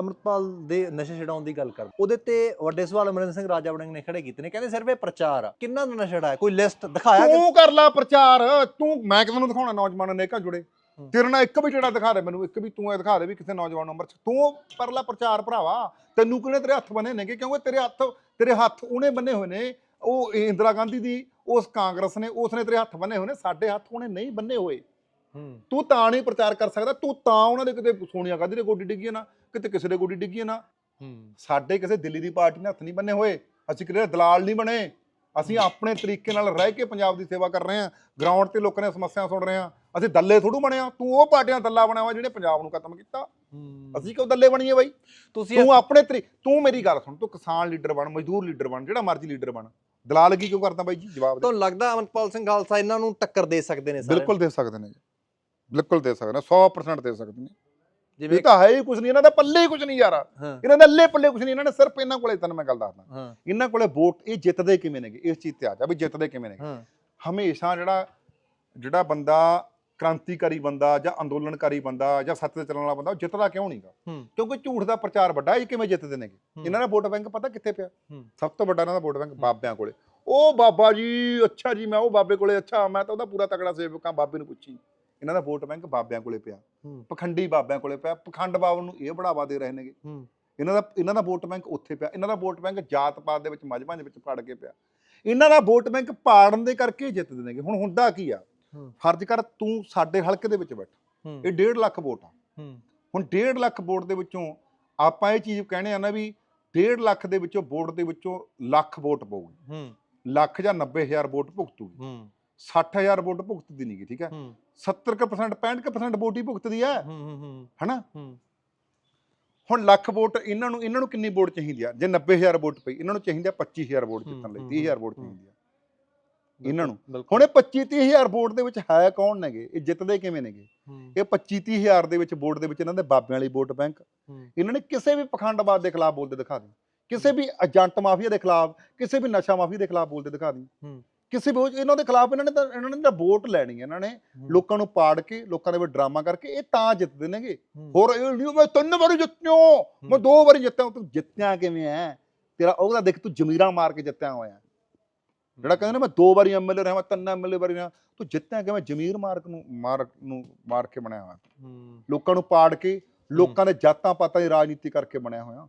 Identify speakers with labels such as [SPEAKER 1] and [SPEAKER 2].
[SPEAKER 1] ਅਮਰਪਾਲ ਦੇ ਨਸ਼ੇ ਛਡਾਉਣ ਦੀ ਗੱਲ ਕਰਦੇ। ਉਹਦੇ ਤੇ ਵੱਡੇ ਸਵਾਲ ਅਮਰਿੰਦਰ ਸਿੰਘ ਰਾਜਾ ਵੜਿੰਗ ਨੇ ਖੜੇ ਕੀਤੇ ਨੇ ਕਹਿੰਦੇ ਸਿਰਫ ਇਹ ਪ੍ਰਚਾਰ ਆ। ਕਿੰਨਾ ਦਾ ਨਸ਼ਾ ਛਡਾਇਆ? ਕੋਈ ਲਿਸਟ ਦਿਖਾਇਆ ਕਿ
[SPEAKER 2] ਤੂੰ ਕਰ ਲੈ ਪ੍ਰਚਾਰ। ਤੂੰ ਮੈਂ ਕਿਸ ਨੂੰ ਦਿਖਾਉਣਾ ਨੌਜਵਾਨ ਨੇਕਾ ਜੁੜੇ। ਤੇਰੇ ਨਾਲ ਇੱਕ ਵੀ ਜਿਹੜਾ ਦਿਖਾ ਦੇ ਮੈਨੂੰ ਇੱਕ ਵੀ ਤੂੰ ਇਹ ਦਿਖਾ ਦੇ ਵੀ ਕਿਸੇ ਨੌਜਵਾਨ ਨੰਬਰ ਤੂੰ ਕਰ ਲੈ ਪ੍ਰਚਾਰ ਭਰਾਵਾ। ਤੈਨੂੰ ਕਿਹਨੇ ਤੇਰੇ ਹੱਥ ਬੰਨੇ ਨੇਗੇ? ਕਿਉਂਕਿ ਤੇਰੇ ਹੱਥ ਤੇਰੇ ਹੱਥ ਉਹਨੇ ਬੰਨੇ ਹੋਏ ਨੇ। ਉਹ ਇੰਦਰਾ ਗਾਂਧੀ ਦੀ ਉਸ ਕਾਂਗਰਸ ਨੇ ਉਸ ਨੇ ਤੇਰੇ ਹੱਥ ਬੰਨੇ ਹੋਏ ਨੇ। ਸਾਡੇ ਹੱਥ ਉਹਨੇ ਨਹੀਂ ਬੰਨੇ ਹੋਏ। ਤੂੰ ਤਾਂ ਨਹੀਂ ਪ੍ਰਚਾਰ ਕਰ ਸਕਦਾ ਤੂੰ ਤਾਂ ਉਹਨਾਂ ਦੇ ਕਿਤੇ ਸੋਨੀਆ ਗਾਂਧੀ ਦੇ ਗੋਡੀ ਡਿੱਗੀ ਨਾ ਕਿਤੇ ਕਿਸੇ ਦੇ ਗੋਡੀ ਡਿੱਗੀ ਨਾ। ਸਾਡੇ ਕਿਸੇ ਦਿੱਲੀ ਦੀ ਪਾਰਟੀ ਨਾਲ ਹੱਥ ਨਹੀਂ ਬੰਨੇ ਹੋਏ ਅਸੀਂ ਕਿਤੇ ਦਲਾਲ ਨਹੀਂ ਬਣੇ। ਅਸੀਂ ਆਪਣੇ ਤਰੀਕੇ ਨਾਲ ਰਹਿ ਕੇ ਪੰਜਾਬ ਦੀ ਸੇਵਾ ਕਰ ਰਹੇ ਹਾਂ ਗਰਾਊਂਡ ਤੇ ਲੋਕਾਂ ਦੀਆਂ ਸਮੱਸਿਆ ਸੁਣ ਰਹੇ ਹਾਂ। ਅਸੀਂ ਦੱਲੇ ਥੋੜੂ ਬਣੇ ਆ ਤੂੰ ਉਹ ਪਾਰਟੀਆਂ ਦੱਲਾ ਬਣਿਆ ਵਾ ਜਿਹੜੇ ਪੰਜਾਬ ਨੂੰ ਖਤਮ ਕੀਤਾ। ਅਸੀਂ ਕਿਉਂ ਦੱਲੇ ਬਣੀਏ ਬਾਈ?
[SPEAKER 1] ਤੁਸੀਂ
[SPEAKER 2] ਤੂੰ ਆਪਣੇ ਤਰੀ ਤੂੰ ਮੇਰੀ ਗੱਲ ਸੁਣ ਤੂੰ ਕਿਸਾਨ ਲੀਡਰ ਬਣ ਮਜ਼ਦੂਰ ਲੀਡਰ ਬਣ ਜਿਹੜਾ ਮਰਜ਼ੀ ਲੀਡਰ ਬਣ। ਦਲਾਲ ਕੀ ਕਿਉਂ ਕਰਦਾ ਬਾਈ ਜੀ? ਜਵਾਬ ਦੇ।
[SPEAKER 1] ਤੁਹਾਨੂੰ ਲੱਗਦਾ ਅਮਰਪਾਲ ਸਿੰਘ ਖਾਲਸਾ ਇਹਨਾਂ ਨੂੰ ਟੱਕਰ ਦੇ ਸਕਦੇ ਨੇ ਸਾਰੇ?
[SPEAKER 2] ਬਿਲਕੁਲ ਦੇ ਸਕਦੇ ਨੇ ਜੀ। ਬਿਲਕੁਲ ਦੇ ਸਕਦੇ ਨੇ 100% ਦੇ ਸਕਦੇ ਨੇ।
[SPEAKER 1] ਜਿਵੇਂ
[SPEAKER 2] ਇਹ ਤਾਂ ਹੈ ਹੀ ਕੁਝ ਨਹੀਂ ਇਹਨਾਂ ਦਾ ਪੱਲੇ ਹੀ ਕੁਝ ਨਹੀਂ ਯਾਰ।
[SPEAKER 1] ਹਾਂ।
[SPEAKER 2] ਇਹਨਾਂ ਦੇ ਅੱਲੇ ਪੱਲੇ ਕੁਝ ਨਹੀਂ ਇਹਨਾਂ ਨੇ ਸਿਰਫ ਇਹਨਾਂ ਕੋਲੇ ਤੈਨੂੰ ਮੈਂ ਗੱਲ ਦੱਸਦਾ।
[SPEAKER 1] ਹਾਂ।
[SPEAKER 2] ਇਹਨਾਂ ਕੋਲੇ ਵੋਟ ਇਹ ਜਿੱਤਦੇ ਕਿਵੇਂ ਨੇਗੇ? ਇਸ ਚੀਜ਼ ਤੇ ਆ ਜਾ ਵੀ ਜਿੱਤਦੇ ਕਿਵੇਂ ਨੇ
[SPEAKER 1] ਹਾਂ।
[SPEAKER 2] ਹਮੇਸ਼ਾ ਜਿਹੜਾ ਜਿਹੜਾ ਬੰਦਾ ਕ੍ਰਾਂਤੀਕਾਰੀ ਬੰਦਾ ਜਾਂ ਅੰਦੋਲਨਕਾਰੀ ਬੰਦਾ ਜਾਂ ਸੱਤ ਤੇ ਚੱਲਣ ਵਾਲਾ ਬੰਦਾ ਉਹ ਜਿੱਤਦਾ ਕਿਉਂ ਨਹੀਂਗਾ?
[SPEAKER 1] ਹੂੰ।
[SPEAKER 2] ਕਿਉਂਕਿ ਝੂਠ ਦਾ ਪ੍ਰਚਾਰ ਵੱਡਾ ਇਹ ਕਿਵੇਂ ਜਿੱਤਦੇ ਨੇਗੇ?
[SPEAKER 1] ਹੂੰ।
[SPEAKER 2] ਇਹਨਾਂ ਦਾ ਵੋਟ ਬੈਂਕ ਪਤਾ ਕਿੱਥੇ ਪਿਆ?
[SPEAKER 1] ਹੂੰ।
[SPEAKER 2] ਸਭ ਤੋਂ ਵੱਡਾ ਇਹਨਾਂ ਦਾ ਵੋਟ ਬੈਂਕ ਬਾਬਿਆਂ ਕੋਲੇ। ਉਹ ਬਾਬਾ ਜੀ ਅੱਛਾ ਜੀ ਮੈਂ ਉਹ ਬਾਬੇ ਕੋਲੇ ਅੱਛਾ ਮੈਂ ਤਾਂ ਉਹਦਾ ਪੂਰਾ ਤਕੜਾ ਸੇਵਕ ਹਾਂ ਬਾਬੇ ਨੂੰ ਪੁੱਛੀ। ਇਹਨਾਂ ਦਾ ਵੋਟ ਬੈਂਕ ਬਾਬਿਆਂ ਕੋਲੇ ਪਿਆ। ਪਖੰਡੀ ਬਾਬਿਆਂ ਕੋਲੇ ਪਿਆ ਪਖੰਡ ਬਾਬਾ ਨੂੰ ਇਹ ਬੜਾਵਾ ਦੇ ਰਹੇ ਨੇਗੇ। ਇਹਨਾਂ ਦਾ ਇਹਨਾਂ ਦਾ ਵੋਟ ਬੈਂਕ ਉੱਥੇ ਪਿਆ। ਇਹਨਾਂ ਦਾ ਵੋਟ ਬੈਂਕ ਜਾਤ ਪਾਤ ਦੇ ਵਿੱਚ ਮਜਬਾਂ ਦੇ ਵਿੱਚ ਫੜ ਕੇ ਪਿਆ। ਇਹਨਾਂ ਦਾ ਵੋਟ ਬੈਂਕ ਪਾੜਨ ਦੇ ਕਰਕੇ ਜਿੱਤਦੇ ਨੇਗੇ। ਹੁਣ ਹੁੰਦਾ ਕੀ ਆ। ਫਰਜ਼ ਕਰ ਤੂੰ ਸਾਡੇ ਹਲਕੇ ਦੇ ਵਿੱਚ ਬੈਠ। ਇਹ 1.5 ਲੱਖ ਵੋਟ ਆ। ਹੁਣ 1.5 ਲੱਖ ਵੋਟ ਦੇ ਵਿੱਚੋਂ ਆਪਾਂ ਇਹ ਚੀਜ਼ ਕਹਿੰਦੇ ਆ ਨਾ ਵੀ 1.5 ਲੱਖ ਦੇ ਵਿੱਚੋਂ ਵੋਟ ਦੇ ਵਿੱਚੋਂ ਲੱਖ ਵੋਟ ਪਊਗੀ। ਲੱਖ ਜਾਂ 90000 ਵੋਟ ਭੁਗਤੂਗੀ। 60000 ਵੋਟ ਭੁਗਤਦੀ ਨਹੀਂਗੀ ਠੀਕ ਹੈ?
[SPEAKER 1] ਹੂੰ।
[SPEAKER 2] 70% 65% ਵੋਟ ਹੀ ਭੁਗਤਦੀ ਹੈ। ਹਨਾ? ਹੁਣ ਲੱਖ ਵੋਟ ਇਹਨਾਂ ਨੂੰ ਇਹਨਾਂ ਨੂੰ ਕਿੰਨੀ ਵੋਟ ਚਾਹੀਦੀ ਆ? ਜੇ 90000 ਵੋਟ ਪਈ ਇਹਨਾਂ ਨੂੰ ਚਾਹੀਦੀ ਆ 25000 ਵੋਟ ਜਿੱਤਣ ਲਈ
[SPEAKER 1] ਹੂੰ,
[SPEAKER 2] 30000 ਵੋਟ। ਚਾਹੀਦੀ ਆ। ਇਹਨਾਂ ਨੂੰ। ਹੁਣ ਇਹ 25 30000 ਵੋਟ ਦੇ ਵਿੱਚ ਹੈ ਕੌਣ ਨੇਗੇ? ਇਹ ਜਿੱਤਦੇ ਕਿਵੇਂ ਨੇਗੇ? ਇਹ 25 30000 ਦੇ ਵਿੱਚ ਵੋਟ ਦੇ ਵਿੱਚ ਇਹਨਾਂ ਦੇ ਬਾਬਿਆਂ ਵਾਲੀ ਵੋਟ ਬੈਂਕ। ਇਹਨਾਂ ਨੇ ਕਿਸੇ ਵੀ ਪਖੰਡਵਾਦ ਦੇ ਖਿਲਾਫ ਬੋਲਦੇ ਦਿਖਾ ਦੇ ਕਿਸੇ ਵੀ ਏਜੰਟ ਮਾਫੀਆ ਦੇ ਖਿਲਾਫ ਕਿਸੇ ਵੀ ਨਸ਼ਾ ਮਾਫੀਆ ਦੇ ਖਿਲਾਫ ਬੋਲਦੇ ਦਿਖਾ ਦੀ। ਕਿਸੇ ਵੀ ਇਹਨਾਂ ਦੇ ਖਿਲਾਫ ਇਹਨਾਂ ਨੇ ਤਾਂ ਇਹਨਾਂ ਨੇ ਤਾਂ ਵੋਟ ਲੈਣੀ ਹੈ ਇਹਨਾਂ ਨੇ। ਲੋਕਾਂ ਨੂੰ ਪਾੜ ਕੇ ਲੋਕਾਂ ਦੇ ਵਿੱਚ ਡਰਾਮਾ ਕਰਕੇ ਇਹ ਤਾਂ ਜਿੱਤਦੇ ਨੇਗੇ। ਹੋਰ ਇਹ ਨਹੀਂ ਮੈਂ ਤਿੰਨ ਵਾਰੀ ਜਿੱਤਿਓ। ਮੈਂ ਦੋ ਵਾਰੀ ਜਿੱਤਿਆ। ਤੂੰ ਜਿੱਤਿਆ ਕਿਵੇਂ ਐ ਤੇਰਾ ਉਹਦਾ ਦੇਖ ਤੂੰ ਜ਼ਮੀਰਾਂ ਮਾਰ ਕੇ ਜਿੱਤਿਆ ਹੋਇਆ ਜਿਹੜਾ ਕਹਿੰਦੇ ਨੇ ਮੈਂ ਦੋ ਵਾਰੀ ਐਮਐਲਏ ਰਿਹਾ ਮੈਂ ਤਿੰਨ ਐਮਐਲਏ ਵਾਰੀ ਰਿਹਾ। ਤੂੰ ਜਿੱਤਿਆ ਕਿਵੇਂ? ਜ਼ਮੀਰ ਮਾਰਕ ਨੂੰ ਮਾਰ ਨੂੰ ਮਾਰ ਕੇ ਬਣਿਆ ਹੋਇਆ। ਲੋਕਾਂ ਨੂੰ ਪਾੜ ਕੇ ਲੋਕਾਂ ਦੇ ਜਾਤਾਂ ਪਾਤਾਂ ਦੀ ਰਾਜਨੀਤੀ ਕਰਕੇ ਬਣਿਆ ਹੋਇਆ।